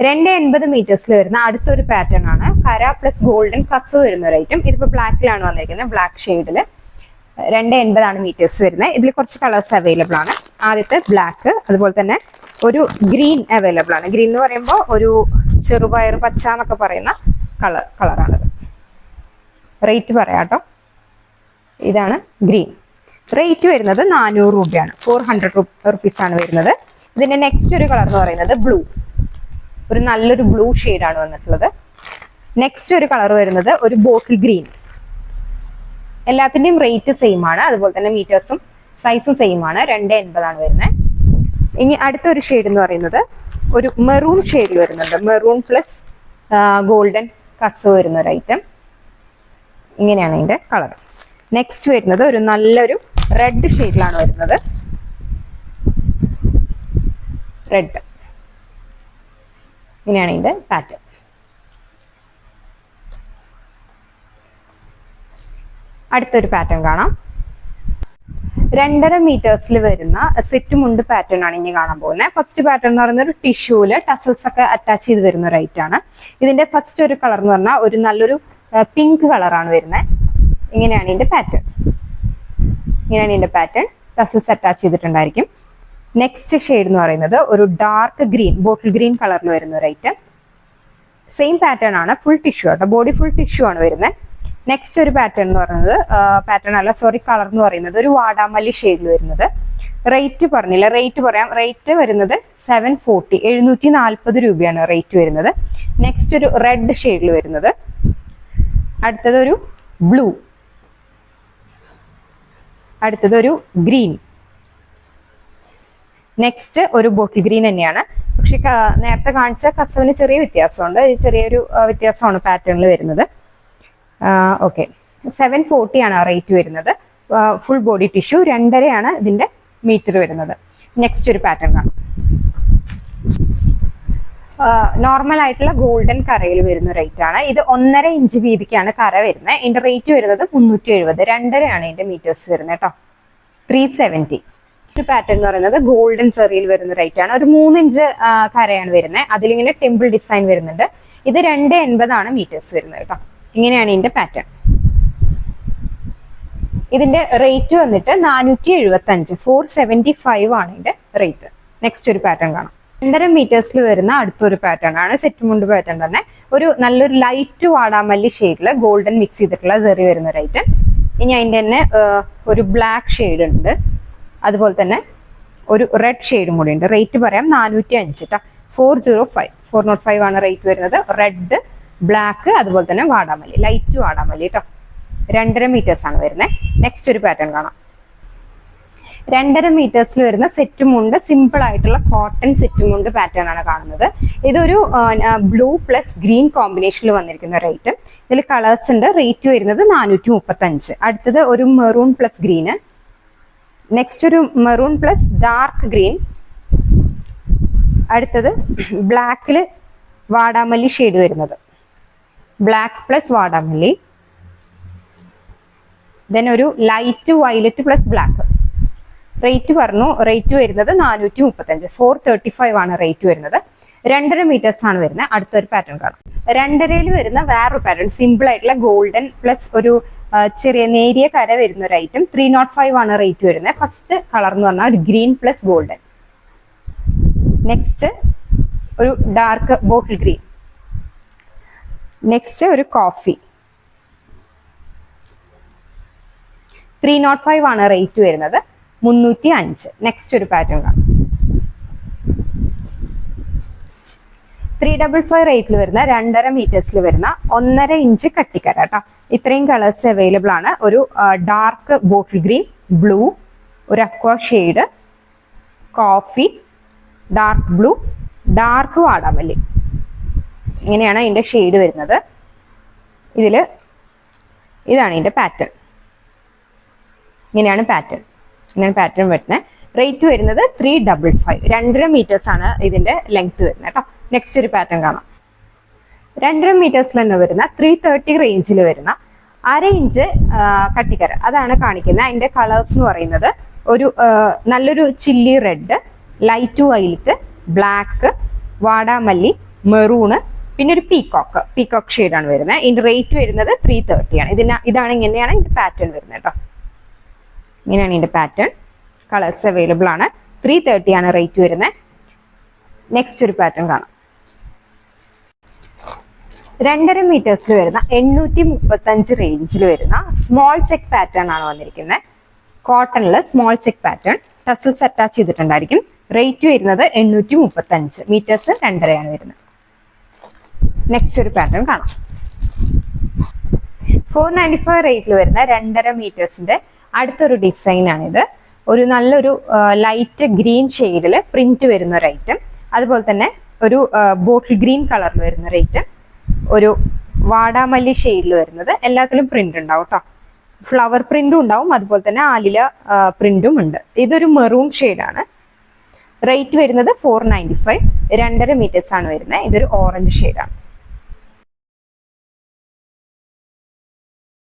രണ്ട് എൺപത് മീറ്റേഴ്സിൽ വരുന്ന അടുത്തൊരു പാറ്റേൺ ആണ്. കര പ്ലസ് ഗോൾഡൻ കസ് വരുന്ന ഒരു ഐറ്റം ഇതിപ്പോ ബ്ലാക്കിലാണ് വന്നിരിക്കുന്നത്. ബ്ലാക്ക് ഷെയ്ഡിൽ രണ്ട് എൺപതാണ് മീറ്റേഴ്സ് വരുന്നത്. ഇതിൽ കുറച്ച് കളേഴ്സ് അവൈലബിൾ ആണ്. ആദ്യത്തെ ബ്ലാക്ക് അതുപോലെ തന്നെ ഒരു ഗ്രീൻ അവൈലബിൾ ആണ്. ഗ്രീൻ എന്ന് പറയുമ്പോൾ ഒരു ചെറുപയർ പച്ച എന്നൊക്കെ പറയുന്ന കളർ കളറാണിത് റേറ്റ് പറയാട്ടോ ഇതാണ് ഗ്രീൻ റേറ്റ് വരുന്നത് നാനൂറ് രൂപയാണ്. ഫോർ ഹൺഡ്രഡ് ആണ് വരുന്നത്. ഇതിന്റെ നെക്സ്റ്റ് ഒരു കളർ എന്ന് പറയുന്നത് ബ്ലൂ ഒരു നല്ലൊരു ബ്ലൂ ആണ് വന്നിട്ടുള്ളത്. നെക്സ്റ്റ് ഒരു കളർ വരുന്നത് ഒരു ബോട്ടിൽ ഗ്രീൻ എല്ലാത്തിന്റെയും റേറ്റ് സെയിം ആണ്. അതുപോലെ തന്നെ മീറ്റേഴ്സും സൈസും സെയിം ആണ്. രണ്ട് എൺപതാണ് വരുന്നത് ഇനി അടുത്തൊരു ഷെയ്ഡ് എന്ന് പറയുന്നത് ഒരു മെറൂൺ ഷെയ്ഡിൽ വരുന്നുണ്ട്. മെറൂൺ പ്ലസ് ഗോൾഡൻ കസ് വരുന്ന ഒരു ഐറ്റം ഇങ്ങനെയാണ് അതിന്റെ കളർ നെക്സ്റ്റ് വരുന്നത് ഒരു നല്ലൊരു റെഡ് ഷെയ്ഡിലാണ് വരുന്നത്. റെഡ് ഇങ്ങനെയാണ് ഇതിന്റെ പാറ്റേൺ അടുത്തൊരു പാറ്റേൺ കാണാം. രണ്ടര മീറ്റേഴ്സിൽ വരുന്ന സെറ്റ് മുണ്ട് പാറ്റേൺ ആണ് ഇനി കാണാൻ പോകുന്നത്. ഫസ്റ്റ് പാറ്റേൺ എന്ന് പറയുന്നത് ഒരു ടിഷ്യൂൽ ടസൽസ് ഒക്കെ അറ്റാച്ച് ചെയ്ത് വരുന്ന ഒരു ഇതിന്റെ ഫസ്റ്റ് ഒരു കളർ എന്ന് പറഞ്ഞാൽ ഒരു നല്ലൊരു പിങ്ക് കളറാണ് വരുന്നത് ഇങ്ങനെയാണ് ഇതിന്റെ പാറ്റേൺ ഇങ്ങനെയാണ് ഇതിന്റെ പാറ്റേൺ ടസൽസ് അറ്റാച്ച് ചെയ്തിട്ടുണ്ടായിരിക്കും. നെക്സ്റ്റ് ഷെയ്ഡ് എന്ന് പറയുന്നത് ഒരു ഡാർക്ക് ഗ്രീൻ ബോട്ടിൽ ഗ്രീൻ കളറിൽ വരുന്ന ഒരു ഐറ്റം സെയിം പാറ്റേൺ ആണ് ഫുൾ ടിഷ്യൂ കേട്ടോ ബോഡി ഫുൾ ടിഷ്യൂ ആണ് വരുന്നത് നെക്സ്റ്റ് ഒരു പാറ്റേൺ എന്ന് പറയുന്നത് പാറ്റേൺ അല്ല സോറി കളർ എന്ന് പറയുന്നത് ഒരു വാടാമല്ലി ഷെയ്ഡിൽ വരുന്നത്. റേറ്റ് പറഞ്ഞില്ല? റേറ്റ് പറയാം. റേറ്റ് വരുന്നത് സെവൻ ഫോർട്ടി എഴുന്നൂറ്റി നാൽപ്പത് രൂപയാണ് റേറ്റ് വരുന്നത്. നെക്സ്റ്റ് ഒരു റെഡ് ഷെയ്ഡിൽ വരുന്നത്. അടുത്തത് ഒരു ബ്ലൂ അടുത്തത് ഒരു ഗ്രീൻ നെക്സ്റ്റ് ഒരു ബോട്ടിൽ ഗ്രീൻ തന്നെയാണ്. പക്ഷെ നേരത്തെ കാണിച്ച കസവിന് ചെറിയ വ്യത്യാസമുണ്ട്. ചെറിയൊരു വ്യത്യാസമാണ് പാറ്റേണിൽ വരുന്നത്. ഓക്കെ സെവൻ ഫോർട്ടിയാണ് റേറ്റ് വരുന്നത്. ഫുൾ ബോഡി ടിഷ്യൂ രണ്ടരയാണ് ഇതിന്റെ മീറ്റർ വരുന്നത്. നെക്സ്റ്റ് ഒരു പാറ്റേൺ കാണും. നോർമൽ ആയിട്ടുള്ള ഗോൾഡൻ കറയിൽ വരുന്ന റേറ്റ് ആണ്. ഇത് ഒന്നര ഇഞ്ച് വീതിക്കാണ് കറ വരുന്നത്. ഇതിന്റെ റേറ്റ് വരുന്നത് മുന്നൂറ്റി എഴുപത്. രണ്ടരയാണ് ഇതിന്റെ മീറ്റേഴ്സ് വരുന്നത് കേട്ടോ. ത്രീ സെവന്റി ഒരു പാറ്റേൺ എന്ന് പറയുന്നത് ഗോൾഡൻ ചെറിയിൽ വരുന്ന റേറ്റ് ആണ്. ഒരു മൂന്നിഞ്ച് കരയാണ് വരുന്നത്. അതിലിങ്ങനെ ടെമ്പിൾ ഡിസൈൻ വരുന്നുണ്ട്. ഇത് രണ്ട് എൺപതാണ് മീറ്റേഴ്സ് വരുന്നത് കേട്ടോ. ഇങ്ങനെയാണ് ഇതിന്റെ പാറ്റേൺ ഇതിന്റെ റേറ്റ് വന്നിട്ട് നാനൂറ്റി എഴുപത്തി അഞ്ച് ഫോർ സെവന്റി ഫൈവ് ആണ് ഇതിന്റെ റേറ്റ് നെക്സ്റ്റ് ഒരു പാറ്റേൺ കാണാം. രണ്ടര മീറ്റേഴ്സിൽ വരുന്ന അടുത്തൊരു പാറ്റേൺ ആണ്. സെറ്റ് മുണ്ട് പാറ്റേൺ തന്നെ. ഒരു നല്ലൊരു ലൈറ്റ് വാടാമല്ലി ഷെയ്ഡിൽ ഗോൾഡൻ മിക്സ് ചെയ്തിട്ടുള്ള ചെറിയ വരുന്ന ഐറ്റം ഇനി അതിന്റെ തന്നെ ഒരു ബ്ലാക്ക് ഷെയ്ഡ് ഉണ്ട്. അതുപോലെ തന്നെ ഒരു റെഡ് ഷെയ്ഡും കൂടി ഉണ്ട്. റേറ്റ് പറയാം നാനൂറ്റി അഞ്ച് കേട്ടോ four zero five four nought five ആണ് റേറ്റ് വരുന്നത്. റെഡ് ബ്ലാക്ക് അതുപോലെ തന്നെ വാടാമല്ലി. ലൈറ്റ് വാടാമല്ലി കേട്ടോ രണ്ടര മീറ്റേഴ്സ് ആണ് വരുന്നത് നെക്സ്റ്റ് ഒരു പാറ്റേൺ കാണാം. രണ്ടര മീറ്റേഴ്സിൽ വരുന്ന സെറ്റുമുണ്ട് സിമ്പിൾ ആയിട്ടുള്ള കോട്ടൺ സെറ്റുമുണ്ട് പാറ്റേൺ ആണ് കാണുന്നത്. ഇതൊരു ബ്ലൂ പ്ലസ് ഗ്രീൻ കോമ്പിനേഷനിൽ വന്നിരിക്കുന്ന റേറ്റ് ഇതിൽ കളേഴ്സ് ഉണ്ട്. റേറ്റ് വരുന്നത് നാനൂറ്റി മുപ്പത്തഞ്ച് അടുത്തത് ഒരു മെറൂൺ പ്ലസ് ഗ്രീന് നെക്സ്റ്റ് ഒരു മെറൂൺ പ്ലസ് ഡാർക്ക് ഗ്രീൻ അടുത്തത് ബ്ലാക്കിൽ വാടാമല്ലി ഷെയ്ഡ് വരുന്നത്. ബ്ലാക്ക് പ്ലസ് വാടാമല്ലി. ദെൻ ഒരു light violet plus black rate പറഞ്ഞു റേറ്റ് വരുന്നത് നാനൂറ്റി മുപ്പത്തഞ്ച് ഫോർ തേർട്ടി ഫൈവ് ആണ് റേറ്റ് വരുന്നത്. രണ്ടര മീറ്റേഴ്സ് ആണ് വരുന്നത്. അടുത്തൊരു പാറ്റേൺ കാണാം. രണ്ടരയിൽ വരുന്ന വേറൊരു പാറ്റേൺ സിമ്പിൾ ആയിട്ടുള്ള ഗോൾഡൻ പ്ലസ് ഒരു ചെറിയ നേരിയ കര വരുന്ന ഒരു ഐറ്റം ത്രീ നോട്ട് ഫൈവ് ആണ് റേറ്റ് വരുന്നത്. ഫസ്റ്റ് കളർ എന്ന് പറഞ്ഞാൽ ഒരു ഗ്രീൻ പ്ലസ് ഗോൾഡൻ നെക്സ്റ്റ് ഒരു ഡാർക്ക് ബോട്ടിൽ ഗ്രീൻ നെക്സ്റ്റ് ഒരു കോഫി ത്രീ നോട്ട് ഫൈവ് ആണ് റേറ്റ് വരുന്നത്. മുന്നൂറ്റി അഞ്ച്. നെക്സ്റ്റ് ഒരു പാറ്റേൺ കാണാം. ത്രീ ഡബിൾ ഫൈവ് റേറ്റിൽ വരുന്ന രണ്ടര മീറ്റേഴ്സിൽ വരുന്ന ഒന്നര ഇഞ്ച് കട്ടിക്കര കേട്ടോ ഇത്രയും കളേഴ്സ് അവൈലബിൾ ആണ്. ഒരു ഡാർക്ക് ബോട്ടിൽ ഗ്രീൻ ബ്ലൂ ഒരു aqua shade coffee dark blue dark വാടാമല്ലി. ഇങ്ങനെയാണ് അതിന്റെ ഷെയ്ഡ് വരുന്നത്. ഇതിൽ ഇതാണ് ഇതിന്റെ പാറ്റേൺ ഇങ്ങനെയാണ് പാറ്റേൺ ഇങ്ങനെയാണ് പാറ്റേൺ വരുന്നത്. റേറ്റ് വരുന്നത് ത്രീ ഡബിൾ ഫൈവ് രണ്ടര മീറ്റേഴ്സാണ് ഇതിന്റെ ലെങ്ത് വരുന്നത് കേട്ടോ നെക്സ്റ്റ് ഒരു പാറ്റേൺ കാണാം. രണ്ടര മീറ്റേഴ്സിൽ തന്നെ വരുന്ന ത്രീ തേർട്ടി റേഞ്ചിൽ വരുന്ന അര ഇഞ്ച് കട്ടിക്കര. അതാണ് കാണിക്കുന്നത്. അതിന്റെ കളേഴ്സ് എന്ന് പറയുന്നത് ഒരു നല്ലൊരു chilli red light violet black വാടാമല്ലി മെറൂണ് പിന്നെ ഒരു പീക്കോക്ക് പീകോക്ക് ഷെയ്ഡാണ് വരുന്നത്. ഇതിന്റെ റേറ്റ് വരുന്നത് ത്രീ തേർട്ടി ആണ്. ഇതിന് ഇതാണ് ഇങ്ങനെയാണ് ഇതിന്റെ പാറ്റേൺ വരുന്നത് കേട്ടോ ഇങ്ങനെയാണ് ഇതിന്റെ പാറ്റേൺ കളേഴ്സ് അവൈലബിൾ ആണ്. ത്രീ തേർട്ടി ആണ് റേറ്റ് വരുന്നത്. നെക്സ്റ്റ് ഒരു പാറ്റേൺ കാണാം. രണ്ടര മീറ്റേഴ്സിൽ വരുന്ന എണ്ണൂറ്റി മുപ്പത്തഞ്ച് റേഞ്ചിൽ വരുന്ന സ്മോൾ ചെക്ക് പാറ്റേൺ ആണ് വന്നിരിക്കുന്നത് കോട്ടണിൽ small check pattern tassels attach ചെയ്തിട്ടുണ്ടായിരിക്കും. Rate വരുന്നത് എണ്ണൂറ്റി മുപ്പത്തഞ്ച് മീറ്റേഴ്സ് രണ്ടരയാണ് വരുന്നത്. നെക്സ്റ്റ് ഒരു പാറ്റേൺ കാണാം. ഫോർ നയന്റി ഫൈവ് റേറ്റിൽ വരുന്ന രണ്ടര മീറ്റേഴ്സിന്റെ അടുത്തൊരു ഡിസൈൻ ഇത് ഒരു നല്ലൊരു ലൈറ്റ് ഗ്രീൻ ഷെയ്ഡിൽ പ്രിന്റ് വരുന്ന ഒരു ഐറ്റം അതുപോലെ തന്നെ ഒരു ബോട്ടിൽ ഗ്രീൻ കളറിൽ വരുന്ന ഒരു ഐറ്റം ഒരു വാടാമല്ലി ഷെയ്ഡിൽ വരുന്നത്. എല്ലാത്തിലും പ്രിന്റ് ഉണ്ടാവും കേട്ടോ ഫ്ലവർ പ്രിന്റും ഉണ്ടാവും. അതുപോലെ തന്നെ ആലില പ്രിന്റും ഉണ്ട്. ഇതൊരു മെറൂൺ ഷെയ്ഡാണ് റേറ്റ് വരുന്നത് ഫോർ നയന്റി ഫൈവ് രണ്ടര മീറ്റേഴ്സ് ആണ് വരുന്നത്. ഇതൊരു ഓറഞ്ച് ഷെയ്ഡാണ്